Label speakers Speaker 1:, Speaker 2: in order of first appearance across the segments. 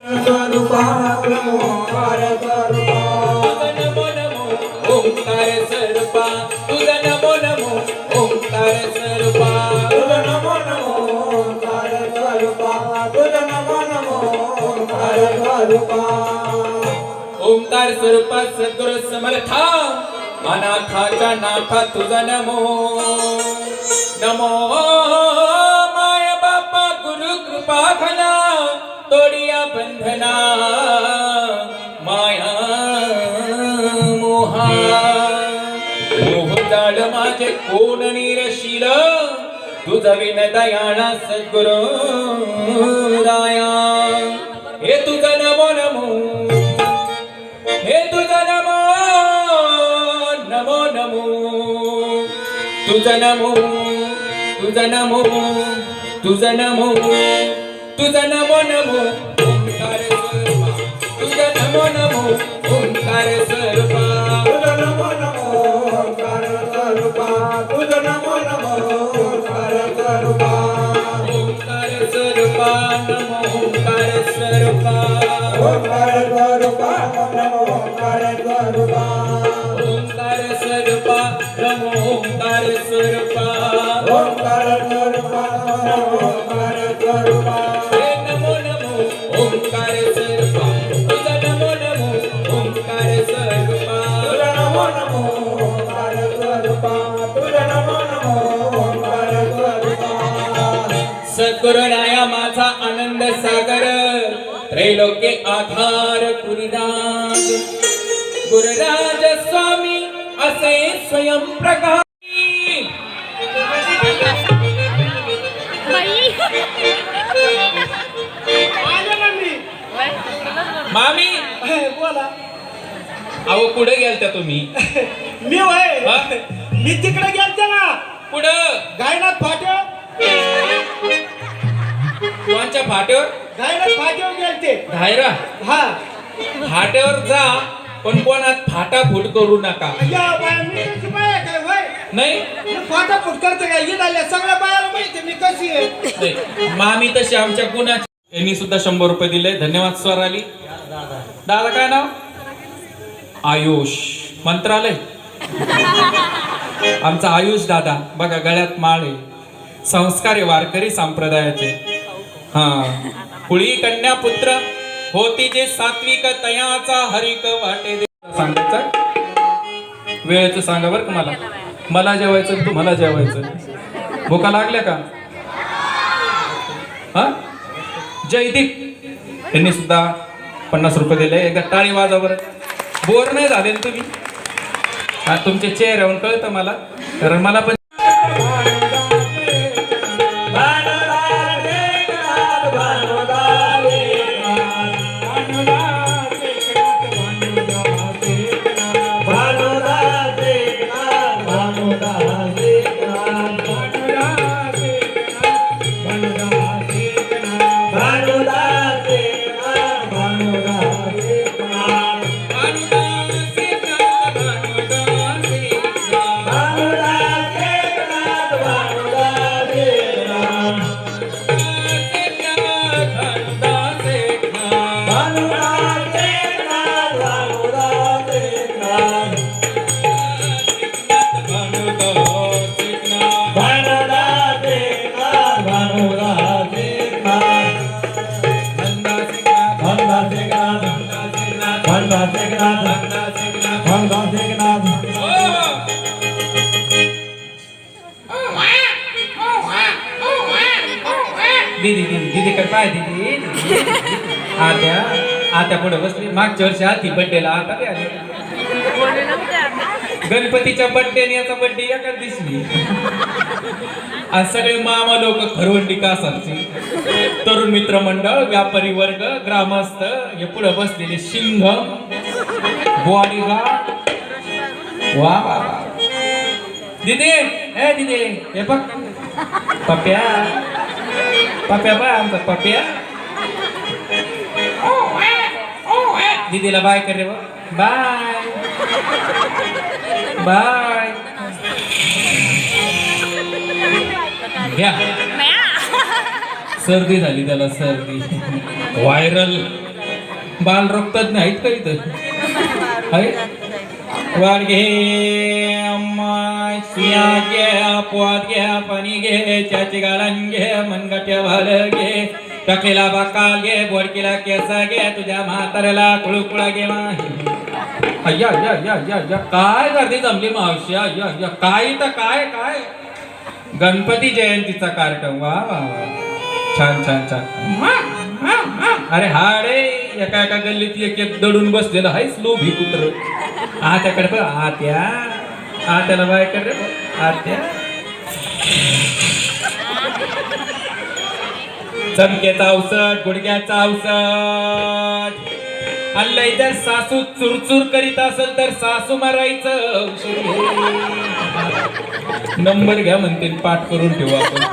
Speaker 1: स्वरूपा ओंकार स्वरूपा
Speaker 2: नमो नमो ओंकार स्वरूपा नमो नमो ओंकार स्वरूपा
Speaker 1: नमो नमो ओंकार स्वरूपा नमो नमो ओंकार स्वरूपा
Speaker 2: ओंकार स्वरूपा सद्गुरु समर्था। अनाथाच्या नाथा तुझा नमो। नमो माय बापा गुरु कृपा घना। तोडिया बंधना माया मोहा. मोह माझे कोण निरशील? तुझा विन दयाळा सद्गुरु राया. हे तुझा नमो नमो. हे तुझा नमो नमो नमो. तुझा नमो तुझा नमो तुझा नमो. तुझं नमो नमो ओंकार स्वरूपा तुझं नमो नमो ओंकार स्वरूपा
Speaker 1: तुझ नमो नमो ओंकार स्वरूपा तुझ नमो नमो ओंकार स्वरूपा
Speaker 2: ओंकार स्वरूपा नमो ओंकार स्वरूपा
Speaker 1: ओंकार स्वरूपा नमो ओंकार स्वरूपा
Speaker 2: त्रैलोक्य आधार गुरुराज. गुरुराज स्वामी असे स्वयं प्रकाश मामी.
Speaker 3: बोला.
Speaker 2: अहो पुढे गेलत्या तुम्ही?
Speaker 3: मी होय.
Speaker 2: हा?
Speaker 3: मी तिकडे गेलते ना.
Speaker 2: पुढं
Speaker 3: गायनाथ फाट्यो
Speaker 2: कोणच्या फाट्यावर?
Speaker 3: गायनाथ फाट्यो गेलते.
Speaker 2: धायरा?
Speaker 3: हा.
Speaker 2: फाट्यावर जा पण कोणात फाटा फूट करू नका.
Speaker 3: या बाया मी कशी बाया काय होय?
Speaker 2: नाही.
Speaker 3: मी फाटा फुट करते काय? ही झाल्या सगळ्या बायाला माहिती मी कशी आहे.
Speaker 2: नाही. मामी तशी आमच्या गुणाची यांनी सुद्धा शंभर रुपये दिले. धन्यवाद स्वर आली दादा काय नाव? आयुष. मंत्रालय. आमचा आयुष दादा. बघा गळ्यात माळ आहे. संस्कार आहे वारकरी संप्रदायाचे. हा. कुळी कन्या पुत्र होती जे सात्विक तयाचा हरिक वाटे सांगायचं? वेळेचं सांगा बरं का मला. मला जेवायचं तुम्हाला जेवायचं. भूका लागल्या का? हा? जयदीप यांनी सुद्धा पन्नास रुपये दिले. एकदा टाळी वाजा बरं. बोर नाही झाले तुम्ही? हा तुमच्या चेहऱ्यावरून कळतं मला. कारण मला पण दीदी काय कर आत्या आत्या पुढे बसली. मागच्या वर्षी आधी बड्डेला आता ते गणपतीच्या बड्डे याचा बड्डे एकाच दिसली आज सगळे मामा लोक खरवंडी कासारची तरुण मित्र मंडळ व्यापारी वर्ग ग्रामस्थ हे पुढे बसलेले सिंह बॉडीगार्ड वा वा वा. दिदी ए दिदी हे बघ. पप्या पप्या बा आमचा पप्या दीदीला बाय कर रे बाय बाय घ्या सर्दी झाली त्याला सर्दी व्हायरल बाल रोखतज्ञ आहेत का इथं आहे वाडगे अम्मा सुया घे पोहात घ्या पाणी घे चाची गाळण घे मनगट्या भाल घे टाकलेला बाकाल घे बोडकीला केसा घे तुझ्या म्हाताऱ्याला कुळकुळा घे अय्या अय्या अय्या अय्या अय्या काय गर्दी जमली मावशी अय्या अय्या काय तर काय काय? गणपती जयंतीचा कार्यक्रम वा वा वा. छान छान छान. अरे हा रे एका एका गल्लीत एक एक दडून बसलेलं आहेच लोभी कुत्र. आत्याकडे बघ आत्या. आत्याला बाय कर रे बघ. आत्या. चमक्याचा औषध गुडघ्याचा औषध. हल्लं जर सासू चुरचूर करीत असेल तर सासू मारायचं नंबर घ्या म्हणते पाठ करून ठेवू आपण.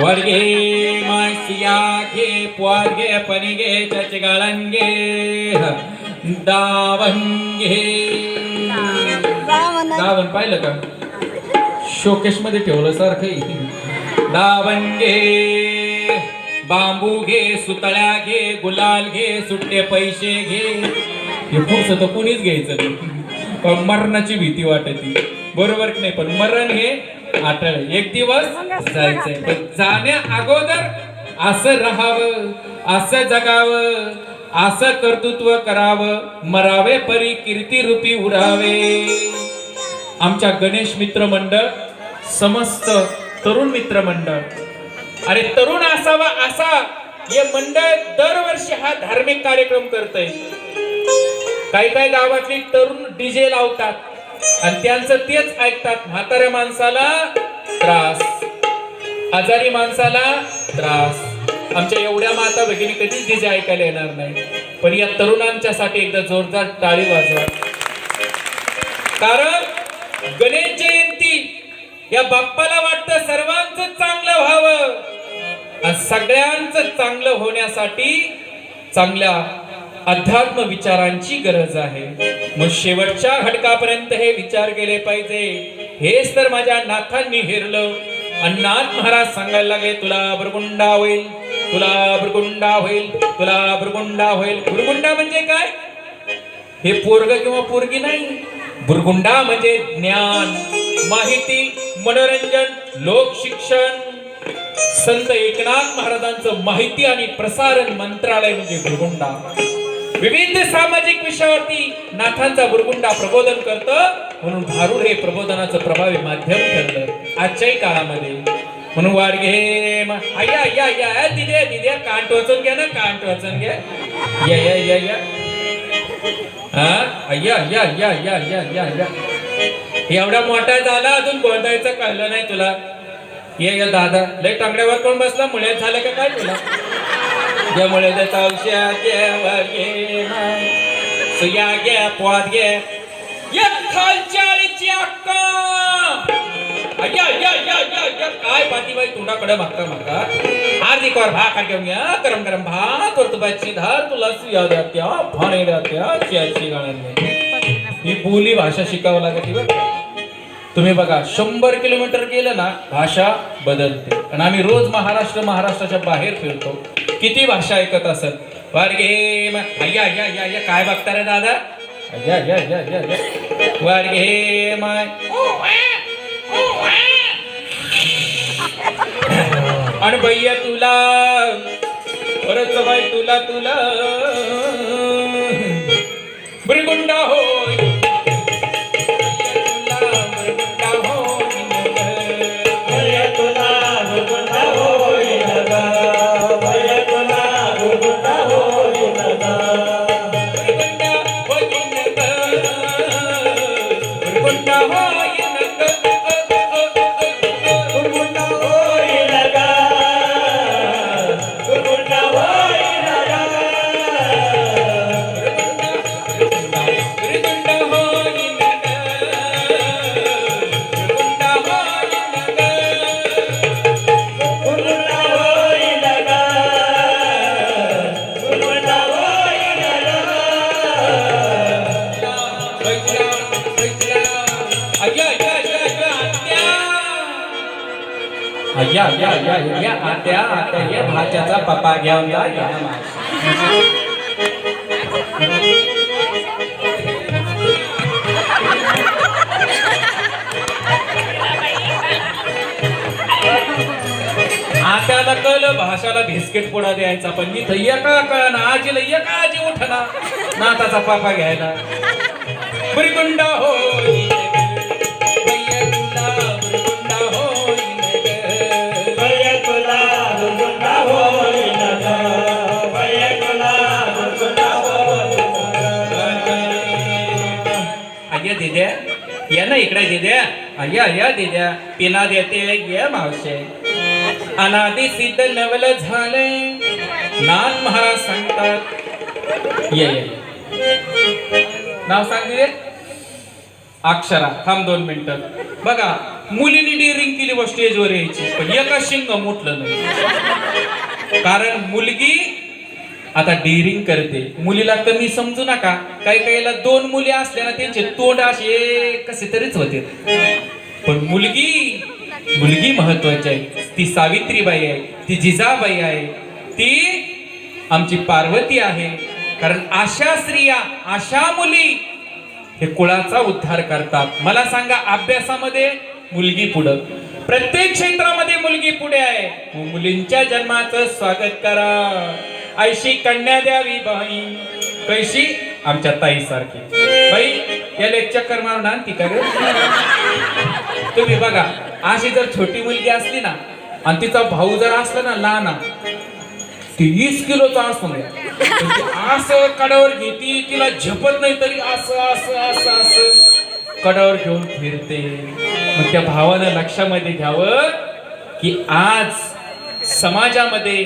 Speaker 2: वर घे मासिया घे पोर घे पणी घे त्याचे गाळण घे. दावण. घे दावण पाहिलं का? शोकेशमध्ये ठेवलं सारखं दावण घे बांबू घे सुतळ्या घे गुलाल घे सुट्टे पैसे घे. हे पुढचं तर कोणीच घ्यायचं पण मरणाची भीती वाटती. बरोबर की नाही? पण मरण हे आटळ एक दिवस जायचंय. पण जाण्या अगोदर असं राहावं असं जगावं. असं कर्तृत्व करावं मरावे परी कीर्ती रूपी उडावे आमच्या गणेश मित्र मंडळ समस्त तरुण मित्र मंडळ. अरे तरुण असावा असा हे मंडळ दरवर्षी हा धार्मिक कार्यक्रम करतय. काही काही गावातली तरुण डीजे लावतात आणि त्यांचं तेच ऐकतात. म्हाताऱ्या माणसाला त्रास आजारी माणसाला त्रास. आमच्या एवढ्या माता भगिनी कधीच डीजे ऐकायला येणार नाही. पण या तरुणांच्यासाठी एकदा जोरदार टाळी वाजवा. कारण गणेश जयंती या बाप्पाला वाटतं सर्वांचं चांगलं व्हावं. आणि सगळ्यांचं चांगलं होण्यासाठी चांगल्या अध्यात्म विचारांची गरज आहे. मग शेवटच्या घटकापर्यंत हे विचार केले पाहिजे. हेच तर माझ्या नाथांनी हेरलं. आणि नाथ महाराज सांगायला लागले तुला बरगुंडा होईल. तुला बुरगुंडा होईल तुला बुरगुंडा होईल. बुरगुंडा म्हणजे काय? हे पोरग किंवा पोरगी नाही. बुरगुंडा म्हणजे ज्ञान माहिती मनोरंजन लोक शिक्षण संत एकनाथ महाराजांचं माहिती आणि प्रसारण मंत्रालय म्हणजे बुरगुंडा. विविध सामाजिक विषयावरती नाथांचा भुरगुंडा प्रबोधन करतं म्हणून भारूड हे प्रबोधनाचं प्रभावी माध्यम ठरलं. आजच्याही काळामध्ये. म्हणून वाट म- अय्या या या दिदे दिदे कांट वाचून घ्या ना कांट वाचून घ्या या या या या. हा? अय्या एवढा मोठा झाला अजून गोंधायचं कळलं नाही तुला. ये या दादा. लय टांगड्यावर कोण बसला? मुळे झालं का काय तुला? या मुळे औषध घ्यावर घे सुया घ्या पोहात घे या खालच्या अक्का. अय्या अय्या अय्या अय्या अय्या काय पाती बाई तोंडाकडे मागता मागता हार्दिक वर काय घेऊन या. गरम गरम भात वर तुपाची धार तुला सुया द्या फाणे द्या चियाची ही बोली भाषा शिकावं लागते बरं तुम्ही बघा शंभर किलोमीटर गेलं ना भाषा बदलते. आणि आम्ही रोज महाराष्ट्र महाराष्ट्राच्या बाहेर फिरतो. किती भाषा ऐकत असत वारगे अय्या अय्या अय्या अय्या काय बघता रे दादा? अय्या अय्या अय्या अय्या वारगे माय आणि भैया तुला परत बाई तुला तुला. ब्रिगुंडा हो. घ्या आताला कल भाषाला बिस्किट पुढा द्यायचा. पण मी एका का का ना आजी लय्य का आजी उठला नाताचा पापा घ्यायला. हो अय्या दिद्या या ना इकडे दिद्या अय्या अय्या दिद्या पिना देते ये मावशे. अनादी सिद्ध नवल झाले. नाथ महाराज सांगतात. ये ये. नाव सांग दिदे. अक्षरा. थांब दोन मिनिटं. बघा मुलीने डिरिंग केली व स्टेजवर यायची पण एका शिंग मुटलं नाही. कारण मुलगी आता डेअरिंग करते. मुलीला कमी समजू नका. काही काहीला दोन मुली असल्या ना त्यांचे तोंड असे कसे तरीच होते. पण मुलगी मुलगी महत्वाची आहे. ती सावित्रीबाई आहे ती जिजाबाई आहे. ती आमची पार्वती आहे. कारण अशा स्त्रिया अशा मुली हे कुळाचा उद्धार करतात. मला सांगा अभ्यासामध्ये मुलगी पुढं. प्रत्येक क्षेत्रामध्ये मुलगी पुढे आहे. मुलींच्या जन्माचं स्वागत करा. ऐशी कन्या द्यावी बाई. कैशी? आमच्या ताई सारखी बाई या लेक्चर चक्कर मारून आणती का रे तुम्ही बघा अशी जर छोटी मुलगी असली ना आणि तिचा भाऊ जर असला ना लहान ती वीस किलोचा असतो म्हणजे असं कडावर घेती तिला झपत नाही तरी असं असं असं असं कडावर घेऊन फिरते. मग त्या भावानं लक्षामध्ये घ्यावं की आज समाजामध्ये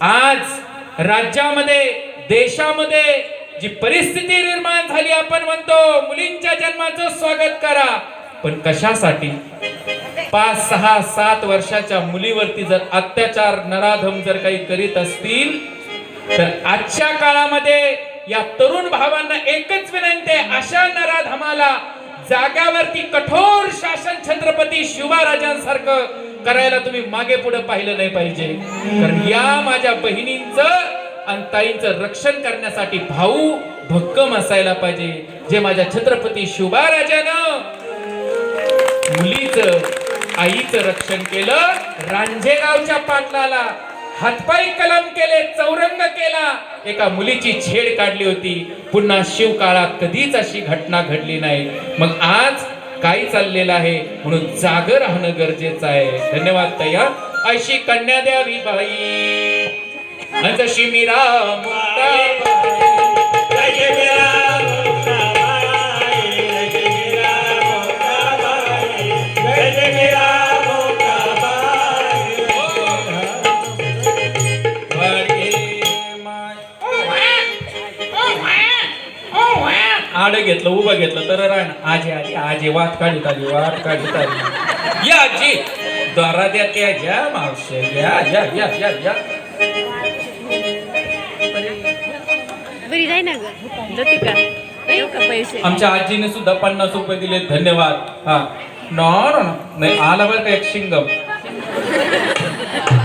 Speaker 2: आज राज्यामध्ये देशामध्ये जी परिस्थिती निर्माण झाली आपण म्हणतो मुलींच्या जन्माचं स्वागत करा. पण कशासाठी? पाच सहा सात वर्षाच्या मुलीवरती जर अत्याचार नराधम जर काही करीत असतील तर आजच्या काळामध्ये या तरुण भावांना एकच विनंती आहे अशा नराधमाला जागावरती कठोर शासन छत्रपती शिवराजांसारखं करायला तुम्ही मागे पुढे पाहिलं नाही पाहिजे. कारण या माझ्या बहिणींच आणि ताईंचं रक्षण करण्यासाठी भाऊ भक्कम असायला पाहिजे. जे माझ्या छत्रपती शिवराजानं मुलीचं आईचं रक्षण केलं रांझेगावच्या पाटलाला हातपाय कलम केले चौरंग केला. एका मुलीची छेड काढली होती. पुन्हा शिवकाळात कधीच अशी घटना घडली नाही. मग आज काय चाललेलं आहे? म्हणून जाग राहणं गरजेचं आहे. धन्यवाद तया. अशी कन्या द्यावी बाई. जशी
Speaker 1: मी
Speaker 2: राम घेतलं उभं घेतलं तर राह आजी आजी आजी वाट काढीत आली वाट काढीत आली या आजी. द्वारा द्या त्या घ्या मावशे या या या या या.
Speaker 4: बरी नाही ना ग? जाते का? येऊ का पैसे?
Speaker 2: आमच्या आजीने सुद्धा पन्नास रुपये दिले धन्यवाद. हा. No no no. नाही आला बरं का एक शिंगम?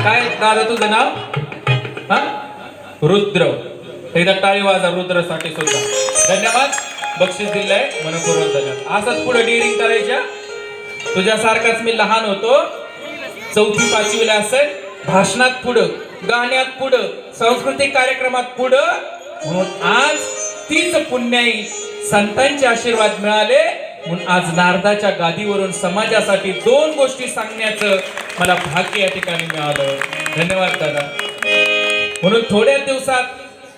Speaker 2: काय दादा तुझं नाव? हा? रुद्र. एकदा टाळी वाजा रुद्रसाठी सुद्धा. धन्यवाद. बक्षीस दिलंय मनपूर्वक धन्यवाद. असंच पुढे डिअरिंग करायच्या. तुझ्यासारखाच मी लहान होतो. चौथी पाचवीला असेल. भाषणात पुढं गाण्यात पुढं सांस्कृतिक कार्यक्रमात पुढं. म्हणून आज तीच पुण्याई संतांचे आशीर्वाद मिळाले. म्हणून आज नारदाच्या गादीवरून समाजासाठी दोन गोष्टी सांगण्याचं मला भाग्य या ठिकाणी मिळालं. धन्यवाद दादा. म्हणून थोड्या दिवसात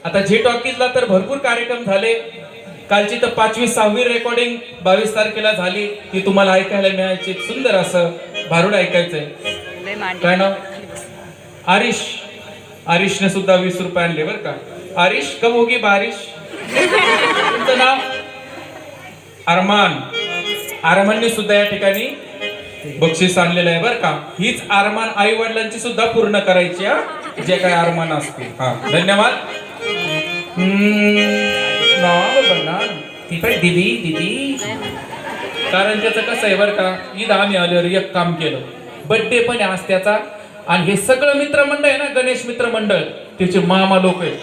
Speaker 2: आता झी टॉकीजला तर भरपूर कार्यक्रम झाले. कालची तर पाचवी सहावी रेकॉर्डिंग बावीस तारखेला झाली. ती तुम्हाला ऐकायला मिळायची सुंदर असं भारुड ऐकायचंय. काय नाव? आरिश. आरिशने सुद्धा वीस रुपये आणले बर का? आरिश कब होगी बारिश? तुमचं नाव? अरमान. अरमानने सुद्धा या ठिकाणी बक्षीस आणलेलं आहे बर का? हीच अरमान आई वडिलांची सुद्धा पूर्ण करायची जे काय अरमान असतील. हा धन्यवाद. हम्म, नाव ती काय दिदी दिदी? कारण त्याचं कसं आहे बरं का ईद आम्ही आल्यावर एक काम केलं. बर्थडे पण आहे आज त्याचा. आणि हे सगळं मित्रमंडळ आहे ना गणेश मित्रमंडळ. त्याचे मामा लोक आहेत.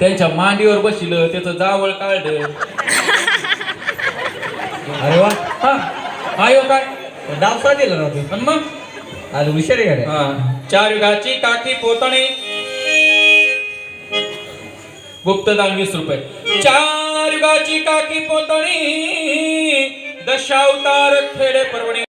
Speaker 2: त्यांच्या मांडीवर बसिलं त्याचं जावळ काढलं.
Speaker 3: अरे वा.
Speaker 2: हा. आयो काय?
Speaker 3: डावसा दिला ना तू?
Speaker 2: आणि मग?
Speaker 3: आज हुशार आहे?
Speaker 2: हा. चार युगाची काकी पोतणे. गुप्तदान वीस रुपये चार युगाची काकी पोतणी दशावतार खेडे परवणी